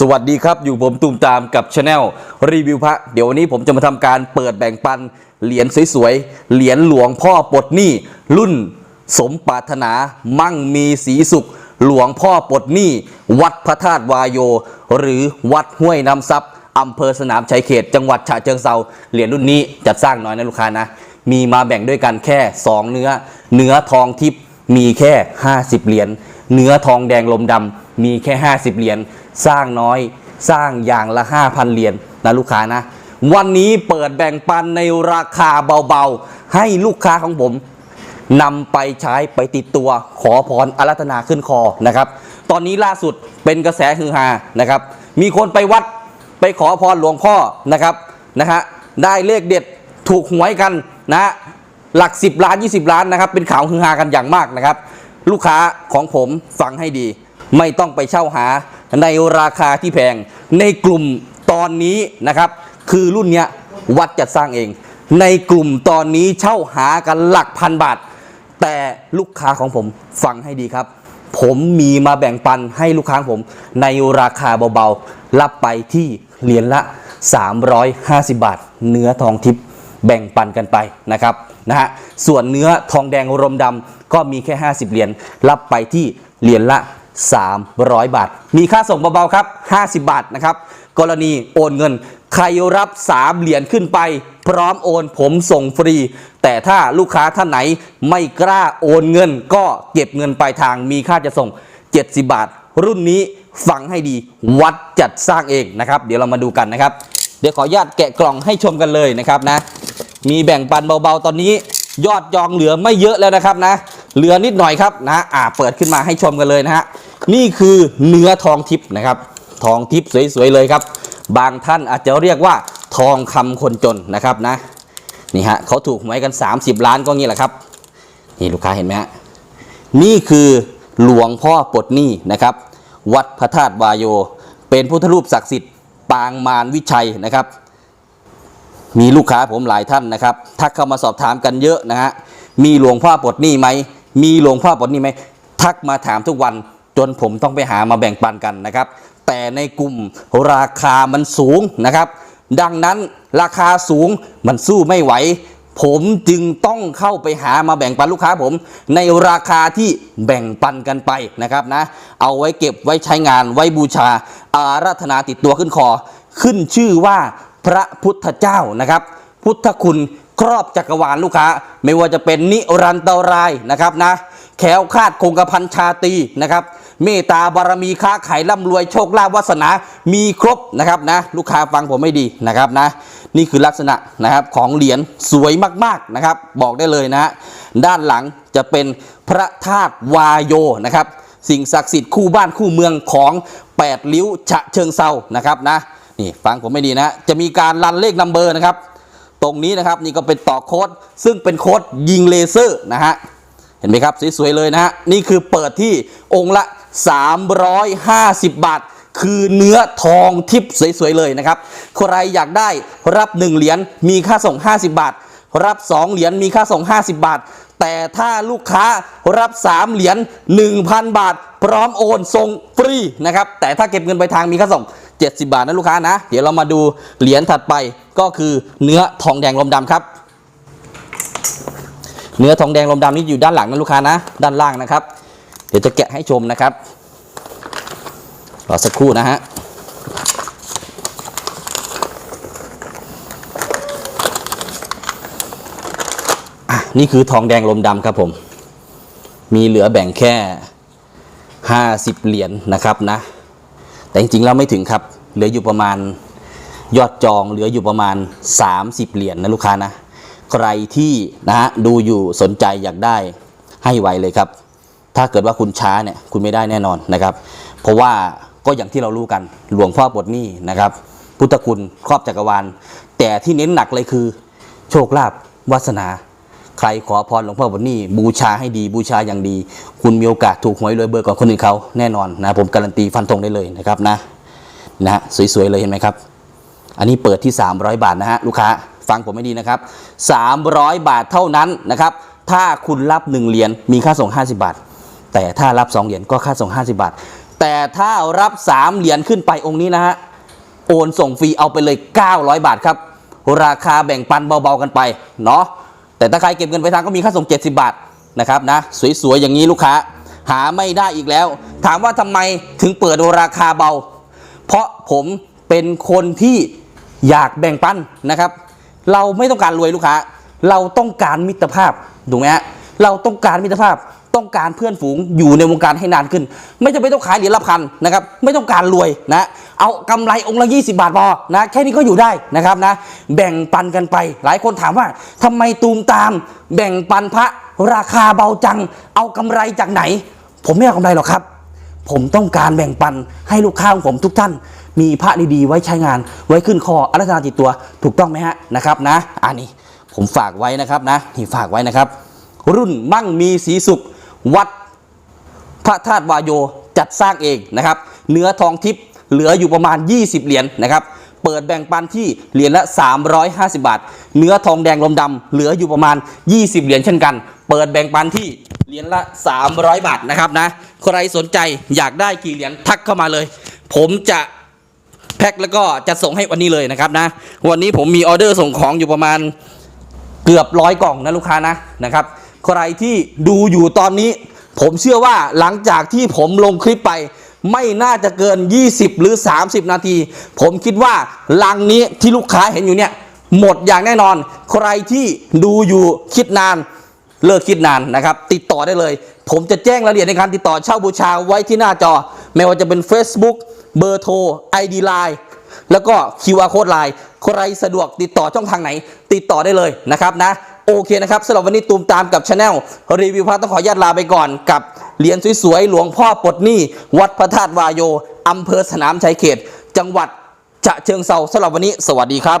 สวัสดีครับ อยู่ผมตูมตามกับช anel รีวิวพระ เดี๋ยววันนี้ผมจะมาทำการเปิดแบ่งปัน เหรียญสวยๆ เหรียญหลวงพ่อปลดหนี้ รุ่นสมปรารถนามั่งมีสีสุข หลวงพ่อปลดหนี้ วัดพระธาตุวายโย หรือวัดห้วยน้ำซับอำเภอสนามชัยเขต จังหวัดฉะเชิงเซาเหรียญรุ่นนี้จัดสร้างน้อยนะลูกค้านะมีมาแบ่งด้วยกันแค่ 2 เนื้อ เนื้อทองทิพย์ มีแค่ 50 เหรียญเนื้อทองแดงลมดำมีแค่ 50 เหรียญสร้างน้อยสร้างอย่างละ 5,000 เหรียญนะลูกค้านะ วันนี้เปิดแบ่งปันในราคาเบาๆ ให้ลูกค้าของผมนำไปใช้ไปติดตัวขอพรอารัธนาขึ้นคอนะครับ ตอนนี้ล่าสุดเป็นกระแสฮือฮานะครับ มีคนไปวัดไปขอพรหลวงพ่อนะครับนะฮะได้เลขเด็ดถูกหวยกันนะฮะ หลัก 10 ล้าน 20 ล้านนะครับ เป็นข่าวฮือฮากันอย่างมากนะครับ ลูกค้าของผมฟังให้ดี ไม่ต้องไปเช่าหาในราคาที่แพง ในกลุ่มตอนนี้นะครับ คือรุ่นเนี้ยวัดจัดสร้างเอง ในกลุ่มตอนนี้เช่าหากันหลักพันบาท แต่ลูกค้าของผมฟังให้ดีครับ ผมมีมาแบ่งปันให้ลูกค้าผมในราคาเบาๆรับไปที่เหรียญละ 350 บาท เนื้อทองทิพย์แบ่งปันกันไปนะครับ นะฮะส่วนเนื้อทองแดงรมดำก็มีแค่ 50 เหรียญรับไปที่เหรียญละ 300 บาท มีค่าส่งเบาๆครับ 50 บาทนะครับ กรณีโอนเงิน ใครรับ 3 เหรียญขึ้นไป พร้อมโอนผมส่งฟรี แต่ถ้าลูกค้าท่านไหนไม่กล้าโอนเงิน ก็เก็บเงินปลายทางมีค่าจะส่ง 70 บาท รุ่นนี้ฟังให้ดีวัดจัดสร้างเองนะครับ เดี๋ยวเรามาดูกันนะครับ เดี๋ยวขออนุญาตแกะกล่องให้ชมกันเลยนะครับนะ มีแบ่งปันเบาๆ ตอนนี้ยอดจองเหลือไม่เยอะแล้วนะครับนะ เหลือนิดหน่อยครับนะ อ่าเปิดขึ้นมาให้ชมกันเลยนะฮะ นี่คือเนื้อทองทิพย์นะครับ ทองทิพย์สวยๆเลยครับ บางท่านอาจจะเรียกว่าทองคำคนจนนะครับนะ นี่ฮะเขาถูกหวยกัน 30 ล้านก็งี้แหละครับ นี่ลูกค้าเห็นไหมฮะ นี่คือหลวงพ่อปลดหนี้นะครับ วัดพระธาตุวายโย เป็นพุทธรูปศักดิ์สิทธิ์ปางมารวิชัยนะครับ มีลูกค้าผมหลายท่านนะครับทักเข้ามาสอบถามกันเยอะนะฮะมีหลวงพ่อปลดหนี้ไหมมีหลวงพ่อปลดหนี้ไหมทักมาถามทุกวันจนผมต้องไปหามาแบ่งปันกันนะครับ แต่ในกลุ่มราคามันสูงนะครับ ดังนั้นราคาสูงมันสู้ไม่ไหว ผมจึงต้องเข้าไปหามาแบ่งปันลูกค้าผม ในราคาที่แบ่งปันกันไปนะครับนะ เอาไว้เก็บไว้ใช้งานไว้บูชาอาราธนาติดตัวขึ้นคอ ขึ้นชื่อว่า พระพุทธเจ้านะครับ พุทธคุณครอบจักรวาลลูกค้า ไม่ว่าจะเป็นนิรันตรายนะครับนะแขวคาดคงกระพันชาตีนะครับเมตตาบารมีค้าขายร่ำรวยโชคลาภวาสนามีครบนะครับนะลูกค้าฟังผมไม่ดีนะครับนะนี่คือลักษณะนะครับของเหรียญสวยมากๆนะครับบอกได้เลยนะด้านหลังจะเป็นพระธาตุวายโยนะครับสิ่งศักดิ์สิทธิ์คู่บ้านคู่เมืองของ8ลิ้วฉะเชิงเซานะครับนะ นี่ฟังผมไม่ดีนะ จะมีการรันเลขนัมเบอร์นะครับ ตรงนี้นะครับนี่ก็เป็นต่อโค้ด ซึ่งเป็นโค้ดยิงเลเซอร์นะฮะ เห็นไหมครับสวยๆเลยนะฮะ นี่คือเปิดที่องค์ละ 350 บาท คือเนื้อทองทิพย์สวยๆเลยนะครับ ใครอยากได้รับ 1 เหรียญมีค่าส่ง 50 บาท รับ 2 เหรียญมีค่าส่ง 50 บาทแต่ถ้าลูกค้ารับ 3 เหรียญ1,000 บาท พร้อมโอนส่งฟรีนะครับ แต่ถ้าเก็บเงินไปลายทางมีค่าส่ง 70 บาทนะลูกค้านะ เดี๋ยวเรามาดูเหรียญถัดไปก็คือเนื้อทองแดงลมดำครับ เนื้อทองแดงลมดำนี่อยู่ด้านหลังนะลูกค้านะ ด้านล่างนะครับ เดี๋ยวจะแกะให้ชมนะครับรอสักครู่นะฮะนี่คือทองแดงลมดำครับผม มีเหลือแบ่งแค่ 50 เหรียญนะครับนะ แต่จริงๆแล้วไม่ถึงครับ เหลืออยู่ประมาณยอดจองเหลืออยู่ประมาณ 30 เหรียญนะลูกค้านะ ใครที่นะฮะดูอยู่สนใจอยากได้ให้ไวเลยครับ ถ้าเกิดว่าคุณช้าเนี่ยคุณไม่ได้แน่นอนนะครับ เพราะว่าก็อย่างที่เรารู้กันหลวงพ่อปดนี้นะครับ พุทธคุณครอบจักรวาลแต่ที่เน้นหนักเลยคือ โชคลาภวาสนา ใครขอพรหลวงพ่อปลดหนี้บูชาให้ดีบูชาอย่างดี คุณมีโอกาสถูกหวยรวยเบอร์กว่าคนอื่นเขาแน่นอนนะผมการันตีฟันธงได้เลยนะครับนะนะสวยๆเลยเห็นไหมครับ อันนี้เปิดที่ 300 บาทนะฮะลูกค้าฟังผมไม่ดีนะครับ 300 บาทเท่านั้นนะครับ ถ้าคุณรับ 1 เหรียญมีค่าส่ง 50 บาท แต่ถ้ารับ 2 เหรียญก็ค่าส่ง 50 บาทแแต่ถ้ารับ 3 เหรียญขึ้นไปองค์นี้นะฮะโอนส่งฟรีเอาไปเลย 900 บาทครับ ราคาแบ่งปันเบาๆกันไปเนาะ แต่ถ้าใครเก็บเงินไปทางก็มีค่าส่ง 70 บาทนะครับนะสวยๆอย่างนี้ลูกค้า หาไม่ได้อีกแล้ว ถามว่าทำไมถึงเปิดราคาเบา เพราะผมเป็นคนที่อยากแบ่งปันนะครับ เราไม่ต้องการรวยลูกค้า เราต้องการมิตรภาพถูกไหมฮะเราต้องการมิตรภาพ ต้องการเพื่อนฝูงอยู่ในวงการให้นานขึ้น ไม่จำเป็นต้องขายเหรียญละพันนะครับไม่ต้องการรวยนะเอากำไรองค์ละ 20 บาทพอนะแค่นี้ก็อยู่ได้นะครับนะแบ่งปันกันไป หลายคนถามว่าทำไมตูมตาม แบ่งปันพระราคาเบาจัง เอากำไรจากไหน ผมไม่เอากำไรหรอกครับ ผมต้องการแบ่งปันให้ลูกค้าของผมทุกท่านมีพระดีๆ ไว้ใช้งาน ไว้ขึ้นคออารัธนาติดตัวถูกต้องไหมฮะนะครับนะอันนี้ผมฝากไว้นะครับนะนี่ฝากไว้นะครับ รุ่นมั่งมีสีสุข วัดพระธาตุวายโยจัดสร้างเองนะครับ เนื้อทองทิพย์เหลืออยู่ประมาณ 20 เหรียญนะครับ เปิดแบ่งปันที่เหรียญละ 350 บาท เนื้อทองแดงลมดำเหลืออยู่ประมาณ 20 เหรียญเช่นกัน เปิดแบ่งปันที่เหรียญละ 300 บาทนะครับนะ ใครสนใจอยากได้กี่เหรียญทักเข้ามาเลย ผมจะแพ็คแล้วก็จะส่งให้วันนี้เลยนะครับนะ วันนี้ผมมีออเดอร์ส่งของอยู่ประมาณเกือบร้อยกล่องนะลูกค้านะนะครับ ใครที่ดูอยู่ตอนนี้ ผมเชื่อว่าหลังจากที่ผมลงคลิปไป ไม่น่าจะเกิน 20 หรือ 30 นาที ผมคิดว่าลังนี้ที่ลูกค้าเห็นอยู่เนี่ย หมดอย่างแน่นอน ใครที่ดูอยู่คิดนานเลิกคิดนานนะครับ ติดต่อได้เลย ผมจะแจ้งรายละเอียดในการติดต่อเช่าบูชาไว้ที่หน้าจอ ไม่ว่าจะเป็น Facebook เบอร์โทร ID Line แล้วก็ QR Code Line ใครสะดวกติดต่อช่องทางไหน ติดต่อได้เลยนะครับนะ โอเคนะครับสำหรับวันนี้ตูมตามกับชาแนลรีวิวพระต้องขออนุญาตลาไปก่อนกับเหรียญสวยๆ หลวงพ่อปลดหนี้ วัดพระธาตุวายโยอำเภอสนามชัยเขต จังหวัดฉะเชิงเซาสำหรับวันนี้ สวัสดีครับ